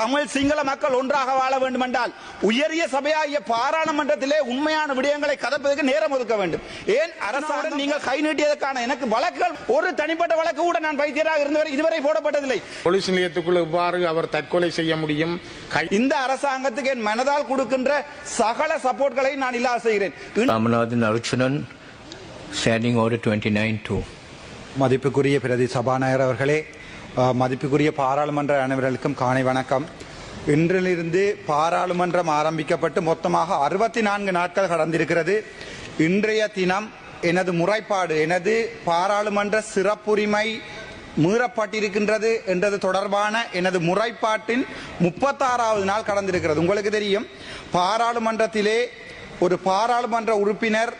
தமிழ் சிங்கள மக்கள் ஒன்றாக வாழ வேண்டும் என்றால் உயரிய சபையாகிய பாராளுமன்றத்திலே உண்மையான விடயங்களை கதப்பதற்கு நேரம் ஒதுக்க வேண்டும். ஏன்? அரசாங்கம் நீங்கள் கை நீட்டியதற்கான எனக்கு வழக்குகள் ஒரு தனிப்பட்ட வழக்கு கூட நான் வைத்தியராக இருந்தவரை இதுவரை போடப்பட்டதில்லை. போலீஸ் நிலையத்துக்குள் எவ்வாறு அவர் தற்கொலை செய்ய முடியும்? இந்த அரசாங்கத்துக்கு என் மனதால் கொடுக்கின்ற சகல சப்போர்ட்களை நான் இல்லாத செய்கிறேன். Ramanathan Archunan, Standing Order 29-2. மதிப்புக்குரிய பிரதி சபாநாயகர் அவர்களே மதிப்புக்குரிய பாராளுமன்ற அனைவர்களுக்கும் காலை வணக்கம். இன்றிலிருந்து பாராளுமன்றம் ஆரம்பிக்கப்பட்டு மொத்தமாக அறுபத்தி நான்கு நாட்கள் கடந்திருக்கிறது. இன்றைய தினம் எனது முறைப்பாடு எனது பாராளுமன்ற சிறப்புரிமை மீறப்பட்டிருக்கின்றது என்றது தொடர்பான எனது முறைப்பாட்டின் முப்பத்தாறாவது நாள் கடந்திருக்கிறது. உங்களுக்கு தெரியும் பாராளுமன்றத்திலே ஒரு பாராளுமன்ற உறுப்பினர்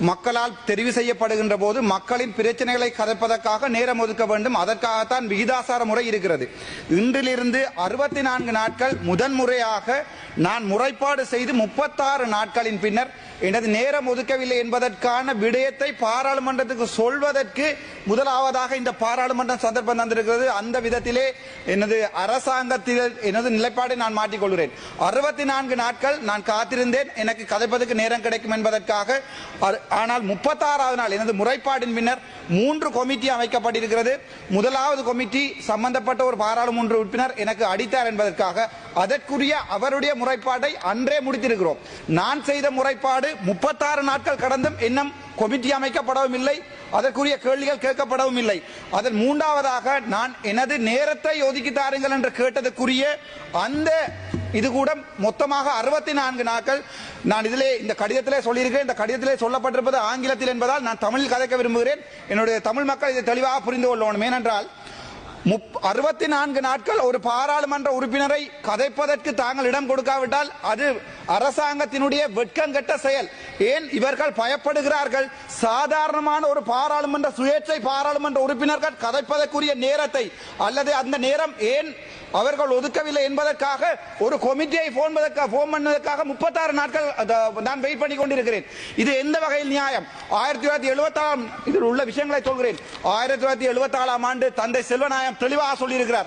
மக்களால் தெரிவு செய்யப்படுகின்ற போது மக்களின் பிரச்சனைகளை கதைப்பதற்காக நேரம் ஒதுக்க வேண்டும். அதற்காகத்தான் விகிதாசார முறை இருக்கிறது. இன்றிலிருந்து அறுபத்தி நான்கு நாட்கள் முதன்முறையாக நான் முறைப்பாடு செய்து முப்பத்தாறு நாட்களின் பின்னர் எனது நேரம் ஒதுக்கவில்லை என்பதற்கான விடயத்தை பாராளுமன்றத்துக்கு சொல்வதற்கு முதலாவதாக இந்த பாராளுமன்றம் சந்தர்ப்பம் தந்திருக்கிறது. அந்த விதத்திலே எனது அரசாங்கத்தில் எனது நிலைப்பாடை நான் மாற்றிக்கொள்கிறேன். அறுபத்தி நான்கு நாட்கள் நான் காத்திருந்தேன். எனக்கு கதைப்பதற்கு நேரம் கிடைக்கும் என்பதற்காக ஆனால் முப்பத்தாறாவது நாள் எனது முறைப்பாடின் பின்னர் மூன்று கொமிட்டி அமைக்கப்பட்டிருக்கிறது. முதலாவது கொமிட்டி சம்பந்தப்பட்ட ஒரு பாராளுமன்ற உறுப்பினர் எனக்கு அடித்தார் என்பதற்காக அதற்குரிய அவருடைய முறைப்பாட்டை அன்றே முடித்திருக்கிறோம். நான் செய்த முறைப்பாடு முப்பத்தாறு நாட்கள் கடந்தும் இன்னும் கொமிட்டி அமைக்கப்படவும் இல்லை அதற்குரிய கேள்விகள் கேட்கப்படவும் இல்லை அதன் மூன்றாவதாக நான் எனது நேரத்தை ஒதுக்கி தாருங்கள் என்று கேட்டதற்குரிய அந்த இது கூட மொத்தமாக அறுபத்தி நான்கு நாட்கள் நான் இதிலே இந்த கடிதத்திலே சொல்லியிருக்கிறேன். இந்த கடிதத்திலே சொல்லப்பட்டிருப்பது ஆங்கிலத்தில் என்பதால் நான் தமிழில் கதைக்க விரும்புகிறேன். என்னுடைய தமிழ் மக்கள் இதை தெளிவாக புரிந்து கொள்ளணும். ஏனென்றால் அறுபத்தி நான்கு நாட்கள் ஒரு பாராளுமன்ற உறுப்பினரை கதைப்பதற்கு தாங்கள் இடம் கொடுக்காவிட்டால் அது அரசாங்கத்தினுடைய வெட்கங்கெட்ட செயல். ஏன் இவர்கள் பயப்படுகிறார்கள்? சாதாரணமான ஒரு பாராளுமன்ற சுயேட்சை பாராளுமன்ற உறுப்பினர்கள் கதைப்பதற்குரிய நேரத்தை அல்லது அந்த நேரம் ஏன் அவர்கள் ஒதுக்கவில்லை என்பதற்காக ஒரு கமிட்டியை போன் போன் பண்ணதற்காக முப்பத்தாறு நாட்கள் நான் வெயிட் பண்ணி கொண்டிருக்கிறேன். இது எந்த வகையில் நியாயம்? ஆயிரத்தி தொள்ளாயிரத்தி எழுபத்தாறாம் இதில் உள்ள விஷயங்களை சொல்கிறேன். ஆயிரத்தி தொள்ளாயிரத்தி எழுபத்தாறாம் ஆண்டு தந்தை செல்வநாயகம் தெளிவாக சொல்லியிருக்கிறார்.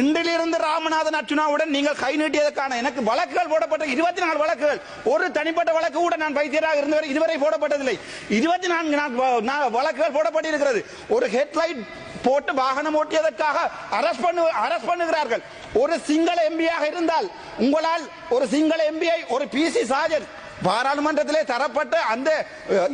இன்றிலிருந்து ராமநாதன் அர்ச்சுனாவுடன் நீங்கள் கை நீட்டியதற்கான எனக்கு வழக்குகள் போடப்பட்ட இருபத்தி நாலு வழக்குகள். ஒரு தனிப்பட்ட வழக்கு கூட நான் வைத்தியராக இருந்தவரை இதுவரை போடப்பட்டதில்லை. இருபத்தி நான்கு நான் வழக்குகள் போடப்பட்டிருக்கிறது. ஒரு ஹெட்லைட் போட்டு வாகனம் ஓட்டியதற்காக அரஸ்ட் பண்ணு அரஸ்ட் பண்ணுகிறார்கள். ஒரு சிங்கள எம்பியாக இருந்தால் உங்களால் ஒரு சிங்கள எம்பியை ஒரு பிசி சாஜன் பாராளுமன்றத்திலே தரப்பட்ட அந்த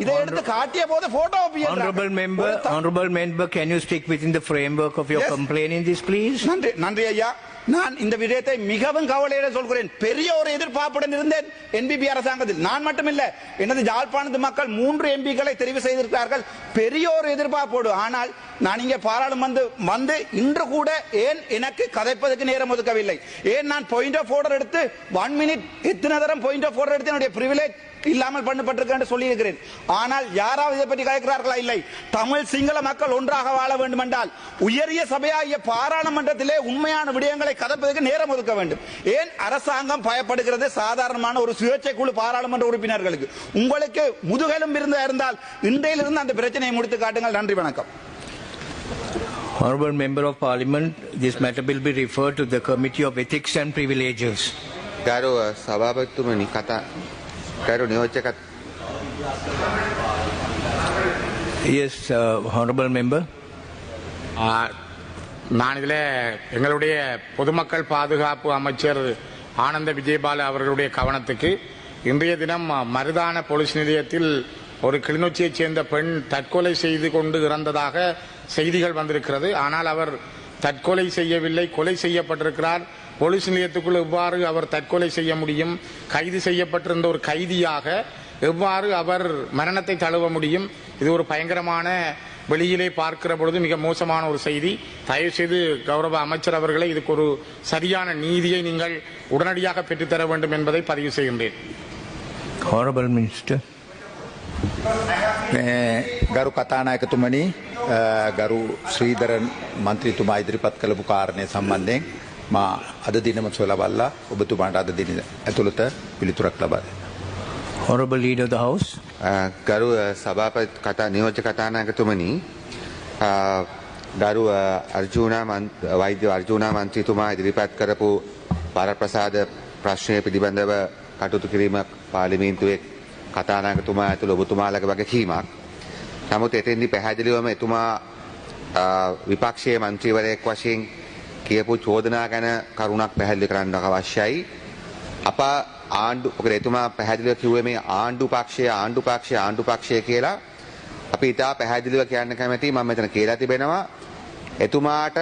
இதை எடுத்து காட்டிய போது photo Honorable member, honorable member, can you stick within the framework of your Yes. complaint in this, please? நன்றி நன்றி ஐயா நான் இந்த விடயத்தை மிகவும் கவலையிட சொல்கிறேன். பெரிய ஒரு எதிர்பார்ப்புடன் இருந்தேன் என்பிபி அரசாங்கத்தில். நான் மட்டுமில்ல எனது ஜாழ்ப்பாணத்து மக்கள் மூன்று எம்பிக்களை தெரிவு செய்திருக்கிறார்கள். பெரிய ஒரு எதிர்பார்ப்போடு. ஆனால் நான் இங்கே பாராளுமன்ற வந்து இன்று கூட ஏன் எனக்கு கதைப்பதற்கு நேரம் ஒதுக்கவில்லை? ஏன் நான் பாயிண்ட் ஆஃப் ஆர்டர் எடுத்து ஒன் மினிட் எத்தனை தரம் பாயிண்ட் ஆஃப் ஆர்டர் எடுத்து என்னுடைய பிரிவிலேஜ் இல்லாமல் பண்ணப்பட்டிருக்க சொல்லி இருக்கிறேன் ஆனால் யாராவது இதை பற்றி கேட்கிறார்களா இல்லை தமிழ் சிங்கள மக்கள் ஒன்றாக வாழ வேண்டும் என்றால் உயரிய சபையாகிய பாராளுமன்றத்திலே உண்மையான விடயங்களை கதப்பதற்கு நேரம் ஒதுக்க வேண்டும் ஏன் அரசாங்கம் பயப்படுகிறது சாதாரணமான ஒரு சுயேட்சை குழு பாராளுமன்ற உறுப்பினர்களுக்கு உங்களுக்கு முதுகெலும் இருந்தா இருந்தால் இன்றையிலிருந்து அந்த பிரச்சனையை முடித்து காட்டுங்கள் நன்றி வணக்கம் Honorable member of parliament, this matter will be referred to the Committee of Ethics and Privileges. ගරු සභාපතිතුමනි කතා Karuniochaka. Yes, uh, honorable member. நான் இதில் எங்களுடைய பொதுமக்கள் பாதுகாப்பு அமைச்சர் ஆனந்த விஜயபால அவர்களுடைய கவனத்துக்கு இன்றைய தினம் மருதான போலீஸ் நிலையத்தில் ஒரு கிளிநொச்சியைச் சேர்ந்த பெண் தற்கொலை செய்து கொண்டு இறந்ததாக செய்திகள் வந்திருக்கிறது ஆனால் அவர் தற்கொலை செய்யவில்லை கொலை செய்யப்பட்டிருக்கிறார் போலீஸ் நிலையத்துக்குள் எவ்வாறு அவர் தற்கொலை செய்ய முடியும் கைது செய்யப்பட்டிருந்த ஒரு கைதியாக எவ்வாறு அவர் மரணத்தை தழுவ முடியும் இது ஒரு பயங்கரமான வெளியிலே பார்க்கிற பொழுது மிக மோசமான ஒரு செய்தி தயவு செய்து கௌரவ அமைச்சர் அவர்களை இதுக்கு ஒரு சரியான நீதியை நீங்கள் உடனடியாக பெற்றுத்தர வேண்டும் என்பதை பதிவு செய்கின்றேன் Honorable Minister. මේ ගරු කතානායකතුමනි අ, ගරු ශ්‍රීධරන් මන්ත්‍රීතුමා ඉදිරිපත් කළපු කාරණය සම්බන්ධයෙන් මා අද දිනම සොලබල්ලා ඔබතුමාට අද දින ඇතුළත පිළිතුරක් ලබා දෙන්න. Honorable Leader of the House. ගරු සභාපති කතා නියෝජ්‍ය කතානායකතුමනි ගරු අර්ජුනා වෛද්‍ය අර්ජුනා මන්ත්‍රීතුමා ඉදිරිපත් කරපු පරප්‍රසාද ප්‍රශ්නය පිළිබඳව කටයුතු කිරීමක් පාලිමේන්තුවේ කතානායකතුමා ඇතුළු ඔබතුමාලගේ වගකීමක්. නමුත් එතෙන්දි පැහැදිලිවම එතුමා විපක්ෂයේ මන්ත්‍රීවරයෙක් වශයෙන් කියපු චෝදනා ගැන කරුණක් පැහැදිලි කරන්න අවශ්‍යයි. අප ආණ්ඩු මොකද එතුමා පැහැදිලිව කිව්වේ මේ ආණ්ඩු පක්ෂය ආණ්ඩු පක්ෂය ආණ්ඩු පක්ෂය කියලා අපි ඉතා පැහැදිලිව කියන්න කැමැති මම මෙතන කියලා තිබෙනවා එතුමාට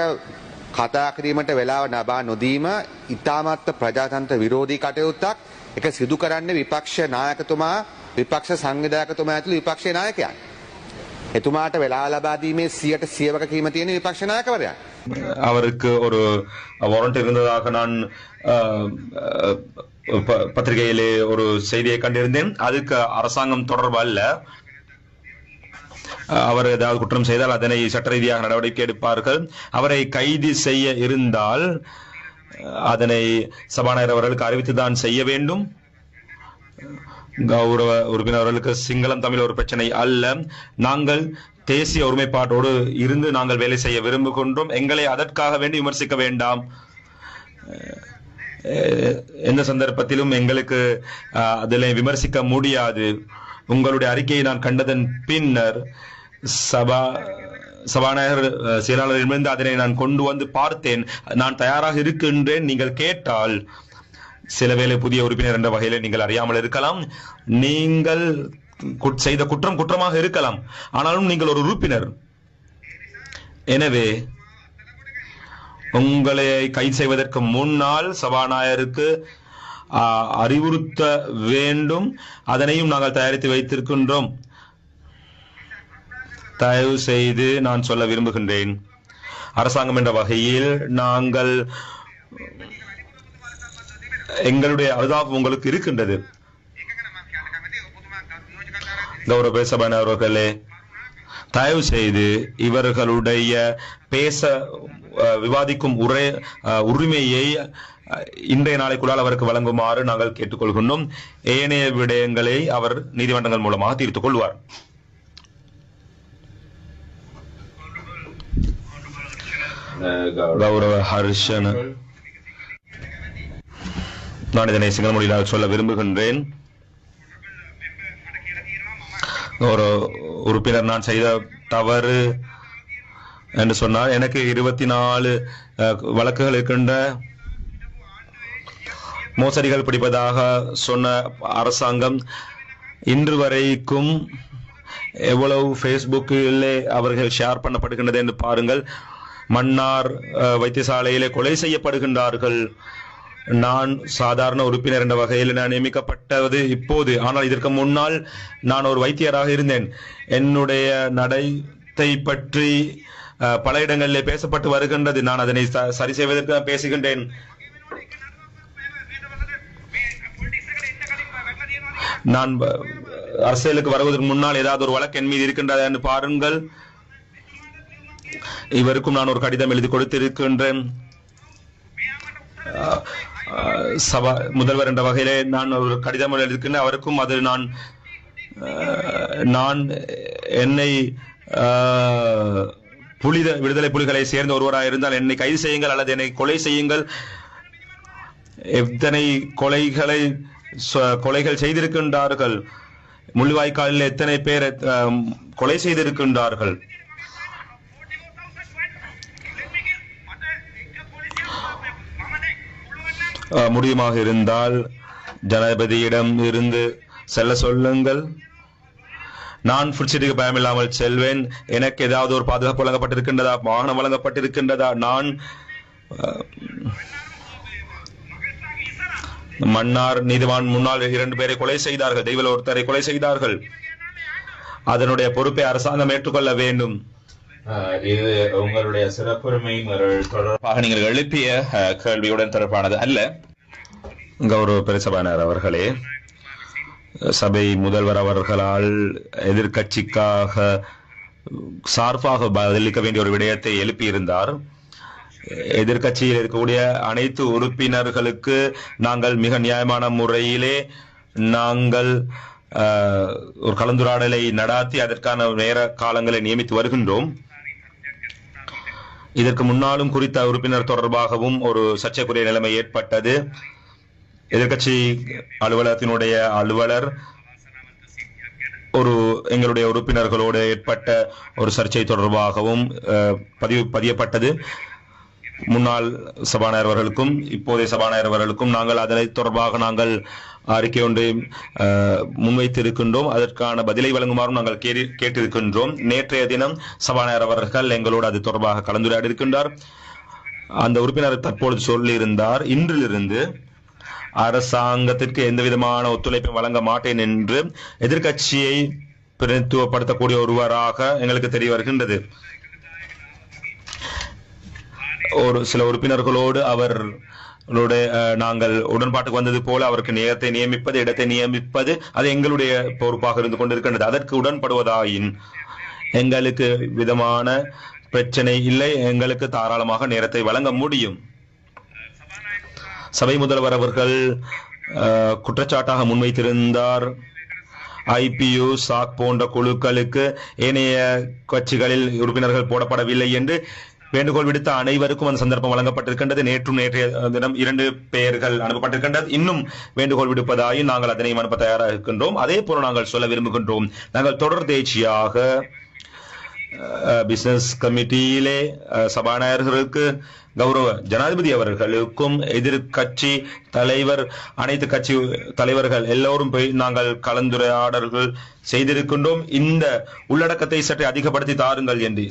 කතා කිරීමට වෙලාව නබා නොදීම ඉතාමත්ත ප්‍රජාතන්ත්‍ර විරෝධී කටයුත්තක් එක සිදු කරන්න විපක්ෂ නායකතුමා විපක්ෂ සංවිධායකතුමා ඇතුළු විපක්ෂයේ නායකයන්. එතුමාට වෙලා ලබා දීමේ සියයට සියවක කීම තියෙන විපක්ෂ නායකවරයන්. அவருக்கு ஒரு வாரண்ட் இருந்ததாக நான் ப- பத்திரிகையிலே ஒரு செய்தியை கண்டிருந்தேன். அதுக்கு அரசாங்கம் தொடர்பு அல்ல. அவர் ஏதாவது குற்றம் செய்தால் அதனை சட்ட ரீதியாக நடவடிக்கை எடுப்பார்கள். அவரை கைது செய்ய இருந்தால் அதனை சபாநாயகர் அவர்களுக்கு அறிவித்துதான் செய்ய வேண்டும். கௌரவ உறுப்பினர் அவர்களுக்கு சிங்களம் தமிழ் ஒரு பிரச்சனை அல்ல. நாங்கள் தேசிய ஒருமைப்பாட்டோடு இருந்து நாங்கள் வேலை செய்ய விரும்புகின்றோம். எங்களை அதற்காக வேண்டி விமர்சிக்க வேண்டாம். எந்த சந்தர்ப்பத்திலும் எங்களுக்கு அதில் விமர்சிக்க முடியாது. உங்களுடைய அறிக்கையை நான் கண்டதன் பின்னர் சபா சபாநாயகர் அஹ், செயலாளரிடமிருந்து அதனை நான் கொண்டு வந்து பார்த்தேன். நான் தயாராக இருக்கின்றேன். நீங்கள் கேட்டால் சில வேளை புதிய உறுப்பினர் என்ற வகையில் நீங்கள் அறியாமல் இருக்கலாம். நீங்கள் குட்- செய்த குற்றம் குற்றமாக இருக்கலாம். ஆனாலும் நீங்கள் ஒரு உறுப்பினர். எனவே உங்களை கைது செய்வதற்கு முன்னால் சபாநாயகருக்கு அறிவுறுத்த வேண்டும். அதனையும் நாங்கள் தயாரித்து வைத்திருக்கின்றோம். தயவு செய்து நான் சொல்ல விரும்புகின்றேன். அரசாங்கம் என்ற வகையில் நாங்கள் எங்களுடைய அனுதாபம் உங்களுக்கு இருக்கின்றது. கௌரவ சபான அவர்களே தயவு செய்து இவர்களுடைய பேச விவாதிக்கும் உரை உரிமையை இன்றைய நாளைக்குள்ளால் அவருக்கு வழங்குமாறு நாங்கள் கேட்டுக்கொள்கின்றோம். ஏனைய விடயங்களை அவர் நீதிமன்றங்கள் மூலமாக தீர்த்துக் கொள்வார். கௌரவ ஹர்ஷன். நான் இதனை சிங்கள மொழியில் சொல்ல விரும்புகின்றேன். ஒரு உறுப்பினர் நான் செய்த தவறு என்று சொன்னார் எனக்கு இருபத்தி நாலு வழக்குகள் இருக்கின்ற மோசடிகள் பிடிப்பதாக சொன்ன அரசாங்கம் இன்று வரைக்கும் எவ்வளவு ஃபேஸ்புக்கிலே அவர்கள் ஷேர் பண்ணப்படுகின்றது என்று பாருங்கள். மன்னார் வைத்தியசாலையிலே கொலை செய்யப்படுகின்றார்கள். நான் சாதாரண உறுப்பினர் என்ற வகையில் நான் நியமிக்கப்பட்டது இப்போது. ஆனால் இதற்கு முன்னால் நான் ஒரு வைத்தியராக இருந்தேன். என்னுடைய நடத்தை பற்றி பல இடங்களிலே பேசப்பட்டு வருகின்றது. நான் அதனை சரி செய்வதற்கு நான் பேசுகின்றேன். நான் அரசியலுக்கு வருவதற்கு முன்னால் ஏதாவது ஒரு வழக்கு என் மீது இருக்கின்றதா என்று பாருங்கள். இவருக்கும் நான் ஒரு கடிதம் எழுதி கொடுத்திருக்கின்றேன். அஹ், சபா முதல்வர் என்ற வகையிலே நான் ஒரு கடிதம் எழுதியிருக்கின்றேன் அவருக்கும் அது நான் நான் என்னை புலித விடுதலை புலிகளை சேர்ந்த ஒருவராக இருந்தால் என்னை கைது செய்யுங்கள் அல்லது என்னை கொலை செய்யுங்கள். எத்தனை கொலைகளை சொ- கொலைகள் செய்திருக்கின்றார்கள்? முள்ளிவாய்க்காலில் எத்தனை பேர் கொலை செய்திருக்கின்றார்கள்? முடியுமாக இருந்தால் ஜனாதிபதியிடம் இருந்து செல்ல சொல்லுங்கள். நான் ஃபுட்சிட்டிக்கு பயமில்லாமல் செல்வேன். எனக்கு ஏதாவது ஒரு பாதுகாப்பு வழங்கப்பட்டிருக்கின்றதா? வாகனம் வழங்கப்பட்டிருக்கின்றதா? நான் மன்னார் நீதிவான் முன்னாள் இரண்டு பேரை கொலை செய்தார்கள். தெய்வ ஒருத்தரை கொலை செய்தார்கள். அதனுடைய பொறுப்பை அரசாங்கம் ஏற்றுக்கொள்ள வேண்டும். இது உங்களுடைய சிறப்புரிமை தொடர்பாக நீங்கள் எழுப்பிய கேள்வியுடன் தொடர்பானது அல்ல. கௌரவ பெருசபானார் அவர்களே சபை முதல்வர் அவர்களால் எதிர்கட்சிக்காக சார்பாக பதிலளிக்க வேண்டிய ஒரு விடயத்தை எழுப்பியிருந்தார். எதிர்க்கட்சியில் இருக்கக்கூடிய அனைத்து உறுப்பினர்களுக்கு நாங்கள் மிக நியாயமான முறையிலே நாங்கள் ஒரு கலந்துரையாடலை நடாத்தி அதற்கான நேர காலங்களை நியமித்து வருகின்றோம். இதற்கு முன்னாலும் குறித்த உறுப்பினர் தொடர்பாகவும் ஒரு சர்ச்சைக்குரிய நிலைமை ஏற்பட்டது. எதிர்க்கட்சி அலுவலகத்தினுடைய அலுவலர் ஒரு எங்களுடைய உறுப்பினர்களோடு ஏற்பட்ட ஒரு சர்ச்சை தொடர்பாகவும் அஹ், பதிவு பதியப்பட்டது. முன்னாள் சபாநாயகர் அவர்களுக்கும் இப்போதைய சபாநாயகர் அவர்களுக்கும் நாங்கள் அதனை தொடர்பாக நாங்கள் அறிக்கை ஒன்றை முன்வைத்திருக்கின்றோம். அதற்கான பதிலை வழங்குமாறும் நாங்கள் கேட்டிருக்கின்றோம். நேற்றைய தினம் சபாநாயகர் அவர்கள் எங்களோடு அது தொடர்பாக கலந்துரையாடி இருக்கின்றார். அந்த உறுப்பினர் தற்பொழுது சொல்லியிருந்தார் இன்றிலிருந்து அரசாங்கத்திற்கு எந்த விதமான ஒத்துழைப்பும் வழங்க மாட்டேன் என்று எதிர்க்கட்சியை பிரதித்துவப்படுத்தக்கூடிய ஒருவராக எங்களுக்கு தெரிய வருகின்றது. ஒரு சில உறுப்பினர்களோடு அவர் நாங்கள் உடன்பாட்டுக்கு வந்தது போல அவருக்கு நேரத்தை நியமிப்பது இடத்தை நியமிப்பது அது எங்களுடைய பொறுப்பாக இருந்து கொண்டிருக்கின்றது. அதற்கு உடன்படுவதாயின் எங்களுக்கு விதமான பிரச்சனை இல்லை. எங்களுக்கு தாராளமாக நேரத்தை வழங்க முடியும். சபை முதல்வர் அவர்கள் குற்றச்சாட்டாக முன்வைத்திருந்தார். ஐபியு சாக் போன்ற குழுக்களுக்கு ஏனைய கட்சிகளில் உறுப்பினர்கள் போடப்படவில்லை என்று வேண்டுகோள் விடுத்த அனைவருக்கும் அந்த சந்தர்ப்பம் வழங்கப்பட்டிருக்கின்றது. நேற்றும் நேற்றைய தினம் இரண்டு பெயர்கள் அனுப்பப்பட்டிருக்கின்றது. இன்னும் வேண்டுகோள் விடுப்பதாயும் நாங்கள் அதனை அனுப்ப தயாராக இருக்கின்றோம். அதே போல நாங்கள் சொல்ல விரும்புகின்றோம். நாங்கள் தொடர் தேர்ச்சியாக பிசினஸ் கமிட்டியிலே அஹ், சபாநாயகர்களுக்கு கௌரவ ஜனாதிபதி அவர்களுக்கும் எதிர்கட்சி தலைவர் அனைத்து கட்சி தலைவர்கள் எல்லோரும் போய் நாங்கள் கலந்துரையாடல்கள் செய்திருக்கின்றோம். இந்த உள்ளடக்கத்தை சற்று அதிகப்படுத்தி தாருங்கள் என்று